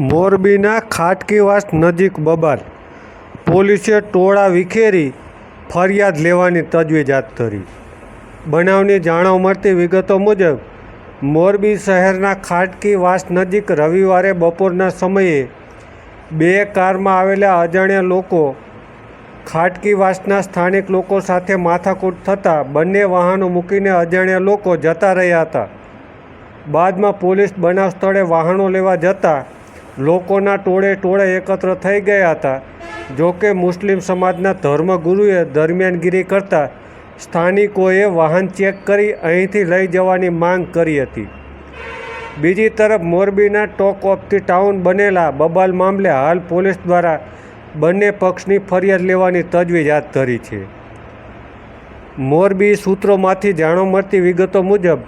મોરબીના ખાટકીવાસ નજીક બબાલ. પોલીસે ટોળા વિખેરી ફરિયાદ લેવાની તજવીજ હાથ ધરી. બનાવની જાણવા મળતી વિગતો મુજબ, મોરબી શહેરના ખાટકીવાસ નજીક રવિવારે બપોરના સમયે બે કારમાં આવેલા અજાણ્યા લોકો ખાટકીવાસના સ્થાનિક લોકો સાથે માથાકૂટ થતાં બંને વાહનો મૂકીને અજાણ્યા લોકો જતા રહ્યા હતા. બાદમાં પોલીસ બનાવ સ્થળે વાહનો લેવા જતાં લોકોના ટોળે ટોળે એકત્ર થઈ ગયા હતા. જોકે મુસ્લિમ સમાજના ધર્મગુરુએ દરમિયાનગીરી કરતા સ્થાનિકોએ વાહન ચેક કરી અહીંથી લઈ જવાની માંગ કરી હતી. બીજી તરફ મોરબીના ટોક ઓફ ધી ટાઉન બનેલા બબાલ મામલે હાલ પોલીસ દ્વારા બંને પક્ષની ફરિયાદ લેવાની તજવીજ હાથ ધરી છે. મોરબી સૂત્રોમાંથી જાણવા મળતી વિગતો મુજબ,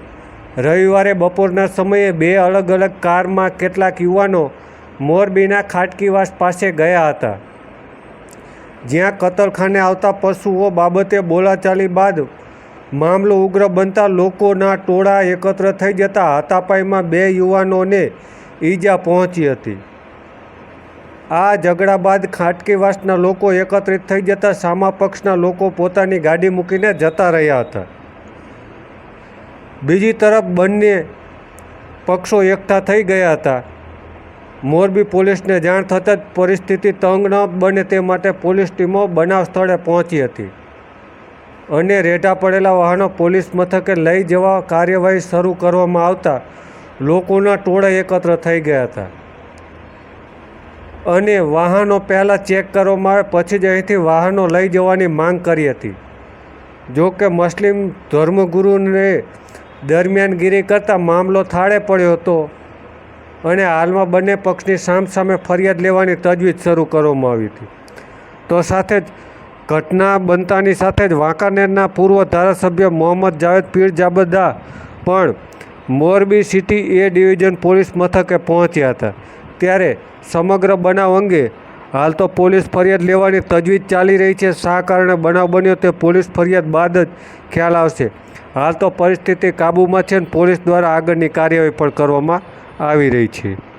રવિવારે બપોરના સમયે બે અલગ અલગ કારમાં કેટલાક યુવાનો મોરબીના ખાટકીવાસ પાસે ગયા હતા. જ્યાં કતલખાને આવતા પશુઓ બાબતે બોલાચાલી બાદ મામલો ઉગ્ર બનતા લોકોના ટોળા એકત્ર થઈ જતા હાથાપાઈમાં બે યુવાનોને ઈજા પહોંચી હતી. આ ઝઘડા બાદ ખાટકીવાસના લોકો એકત્રિત થઈ જતા સામા પક્ષના લોકો પોતાની ગાડી મૂકીને જતા રહ્યા હતા. બીજી તરફ બંને પક્ષો એકઠા થઈ ગયા હતા. મોરબી પોલીસને જાણ થતાં જ પરિસ્થિતિ તંગ ન બને તે માટે પોલીસ ટીમો બનાવ સ્થળે પહોંચી હતી. અને રેઢા પડેલા વાહનો પોલીસ મથકે લઈ જવા કાર્યવાહી શરૂ કરવામાં આવતા લોકોના ટોળા એકત્ર થઈ ગયા હતા. અને વાહનો પહેલાં ચેક કરવામાં આવે પછી જ અહીંથી વાહનો લઈ જવાની માંગ કરી હતી. જો કે મુસ્લિમ ધર્મગુરુને દરમિયાનગીરી કરતાં મામલો થાળે પડ્યો હતો. અને હાલમાં બંને પક્ષની સામસામે ફરિયાદ લેવાની તજવીજ શરૂ કરવામાં આવી હતી. તો સાથે જ ઘટના બનતાની સાથે જ વાંકાનેરના પૂર્વ ધારાસભ્ય મોહમ્મદ જાવેદ પીર જાબદા પણ Morbi city A division police મથકે પહોંચ્યા હતા. ત્યારે સમગ્ર બનાવ અંગે હાલ તો પોલીસ ફરિયાદ લેવાની તજવીજ ચાલી રહી છે. શા કારણે બનાવ બન્યો તે પોલીસ ફરિયાદ બાદ જ ખ્યાલ આવશે. હાલ તો પરિસ્થિતિ કાબૂમાં છે અને પોલીસ દ્વારા આગળની કાર્યવાહી પણ કરવામાં આવી રહી છે.